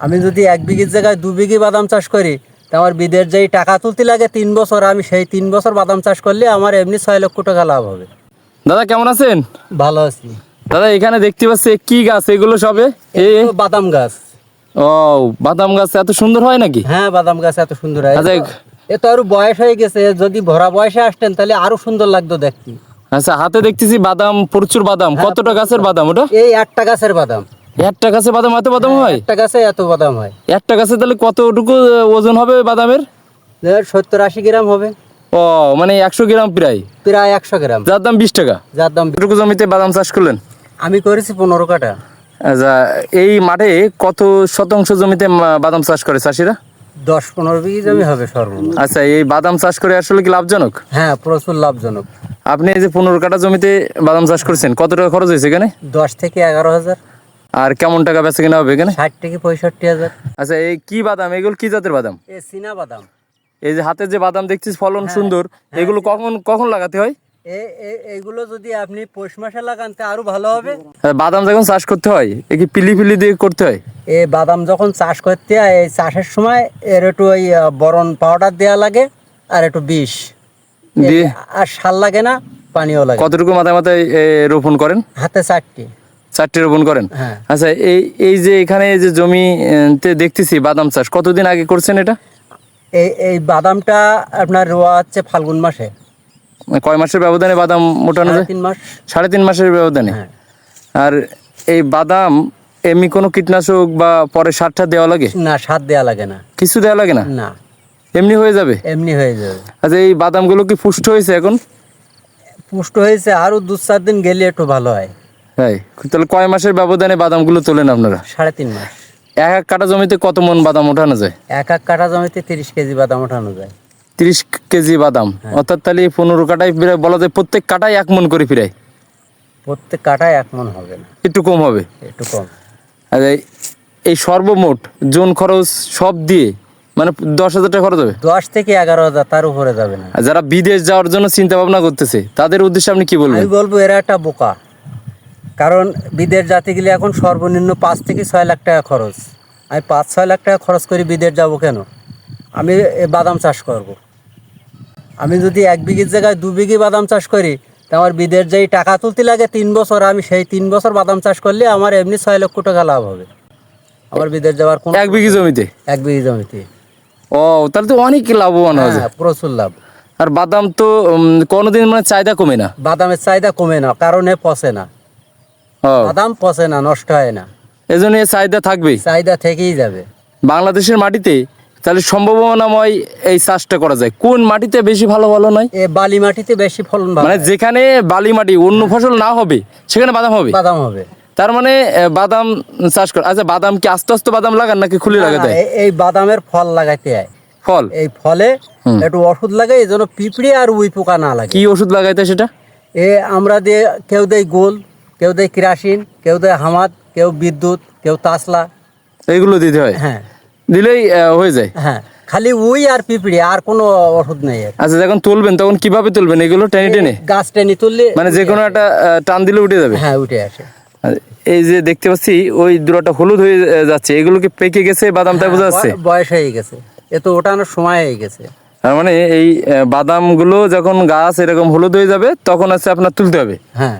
আমি যদি এক বিঘির জায়গায় দু বিঘি বাদাম চাষ করি তা আমার বিদের যেই টাকা তুলতে লাগে তিন বছর আমি সেই তিন বছর বাদাম চাষ করলে আমার এমনি ছয় লক্ষ টাকা লাভ হবে। দাদা কেমন আছেন? ভালো আছি। দাদা এখানে দেখতে পাচ্ছি কি গাছ? এগুলো সবে? বাদাম গাছ। ও বাদাম গাছ এত সুন্দর হয় নাকি? হ্যাঁ বাদাম গাছ এত সুন্দর হয়। আচ্ছা, এ তো আরও বয়স হয়ে গেছে যদি ভরা বয়সে আসতেন তাহলে আরও সুন্দর লাগতো দেখতে। আচ্ছা হাতে দেখতেছি বাদাম প্রচুর বাদাম। কতটা গাছের বাদাম ওটা? এই একটা গাছের বাদাম। একটা গাছে বাদাম এত বাদাম হয় একটা গাছে এত বাদাম হয়। একটা গাছে তাহলে কতটুকু ওজন হবে বাদামের? সত্তর আশি গ্রাম হবে। ও মানে একশো গ্রাম প্রায়? প্রায় একশো গ্রাম। যার দাম বিশ টাকা? যার দাম এটুকু জমিতে বাদাম চাষ করলেন? আমি করেছি পনেরো কাটা আচ্ছা এই মাঠে কত শতাংশ জমিতে বাদাম চাষ করে চাষিরা? দশ পনেরো বিঘি জমি হবে সর্বমোট। আচ্ছা এই বাদাম চাষ করে আসলে কি লাভজনক? হ্যাঁ প্রচুর লাভজনক। আপনি এই যে পনেরো কাটা জমিতে বাদাম চাষ করছেন কত টাকা খরচ হয়েছে এখানে? দশ থেকে এগারো হাজার। আর কেমন টাকা বেচা কিনা হবে এখানে? ষাট থেকে পঁয়ষট্টি হাজার। আচ্ছা এই কি বাদাম? এগুলো কি জাতের বাদাম? এ চীনা বাদাম। এই যে হাতে যে বাদাম দেখছিস ফলন সুন্দর এগুলো কখন কখন লাগাতে হয়? এইগুলো যদি আপনি পৌষ মাসে লাগান তা আরও ভালো হবে। বাদাম যখন চাষ করতে হয় এ কি পিলি ফিলি দিয়ে করতে হয়? এ বাদাম যখন চাষ করতে হয় এই চাষের সময় এর একটু ওই বরণ পাউডার দেওয়া লাগে আর একটু বিষ। দিয়ে আর সার লাগে না পানিও লাগে। কতটুকু মাথায় মাথায় রোপণ করেন? হাতে চারটি। চারটে রোপণ করেন? হ্যাঁ। আচ্ছা এই এই যে এখানে এই যে জমিতে দেখতেছি বাদাম চাষ কতদিন আগে করছেন এটা? এই এই বাদামটা আপনার রোয়া হচ্ছে ফাল্গুন মাসে। মানে কয় মাসের ব্যবধানে বাদাম মোটানো যায়? তিন মাস। সাড়ে তিন মাসের ব্যবধানে? হ্যাঁ। আর এই বাদাম এমনি কোনো কীটনাশক বা পরে সার টার দেওয়া লাগে? না সার দেওয়া লাগে না। কিছু দেওয়া লাগে না? না। এমনি হয়ে যাবে? এমনি হয়ে যাবে। আচ্ছা এই বাদামগুলো কি পুষ্ট হয়েছে এখন? পুষ্ট হয়েছে আরও দু চার দিন গেলে একটু ভালো হয়। তাই তাহলে কয় মাসের ব্যবধানে বাদামগুলো তোলেন আপনারা? সাড়ে তিন মাস। এক এক কাটা জমিতে কত মন বাদাম ওঠানো যায়? এক এক কাঠা জমিতে তিরিশ কেজি বাদাম ওঠানো যায়। তিরিশ কেজি বাদাম। হ্যাঁ। অর্থাৎ তাহলে পনেরো কাটায় প্রায় বলা যায় প্রত্যেক কাটায় এক মন করে ফিরায়। প্রত্যেক কাঠায় এক মন হবে না। একটু কম হবে। একটু কম। আর এই- এই সর্বমোট জোন খরচ সব দিয়ে মানে দশ হাজার টাকা খরচ হবে? দশ থেকে এগারো হাজার তার উপরে যাবে না। যারা বিদেশ যাওয়ার জন্য চিন্তা ভাবনা করতেছে তাদের উদ্দেশ্যে আপনি কি বলবেন? আমি বলব এরা একটা বোকা। কারণ বিদেশ জাতি গেলে এখন সর্বনিম্ন পাঁচ থেকে ছয় লাখ টাকা খরচ। আমি পাঁচ ছয় লাখ টাকা খরচ করে বিদেশ যাব কেন? আমি বাদাম চাষ করব। আমি যদি এক বিঘির জায়গায় দু বিঘি বাদাম চাষ করি তা আমার বিদেশ যেই টাকা তুলতে লাগে তিন বছর আমি সেই তিন বছর বাদাম চাষ করলে আমার এমনি ছয় লক্ষ টাকা লাভ হবে। আমার বিদেশ যাওয়ার কোনো এক বিঘি জমিতে? এক বিঘি জমিতে। ও তাহলে তো অনেক লাভবান হবে। হ্যাঁ প্রচুর লাভ। আর বাদাম তো কোনোদিন মানে চাহিদা কমে না? বাদামের চাহিদা কমে না কারণে পচে না। বাদাম পচে না নষ্ট হয় না। এই এর চাহিদা থাকবেই। চাহিদা থেকেই যাবে। বাংলাদেশের মাটিতে তাহলে সম্ভাবনাময় এই চাষটা করা যায়। কোন মাটিতে বেশি ভালো ভালো নয়? এ বালি মাটিতে বেশি ফলন মানে যেখানে বালি মাটি অন্য ফসল না হবে সেখানে বাদাম হবে? বাদাম হবে। তার মানে বাদাম চাষ করে আচ্ছা বাদাম কি আস্তে আস্তে বাদাম লাগান নাকি খুলে লাগাতে হয়? এই বাদামের ফল লাগাইতে হয়। ফল? এই ফলে একটু ওষুধ লাগে এই জন্য পিঁপড়ে আর উই পোকা না লাগে। কি ওষুধ লাগাইতে সেটা? এ আমরা দিয়ে কেউ দেয় গোল কেউ দেয় কিরাসিন কেউ দেয় হামাদ কেউ বিদ্যুৎ কেউ তাসলা। এইগুলো দিতে হয়? হ্যাঁ। দিলেই হয়ে যায়? হ্যাঁ। খালি উই আর পিঁপড়ে আর কোনো ওষুধ নেই আচ্ছা যখন তুলবেন তখন কীভাবে তুলবেন? এগুলো টেনে টেনে? গাছ টেনে তুললে মানে যে কোনো একটা টান দিলে উঠে যাবে? হ্যাঁ উঠে আসে। এই যে দেখতে পাচ্ছি ওই দুটা হলুদ হয়ে যাচ্ছে। এগুলো কি পেকে গেছে? বাদাম তাই বোঝা যাচ্ছে? বয়স হয়ে গেছে। এ তো ওঠানোর সময় হয়ে গেছে। তার মানে এই বাদামগুলো যখন গাছ এরকম হলুদ হয়ে যাবে তখন হচ্ছে আপনার তুলতে হবে? হ্যাঁ।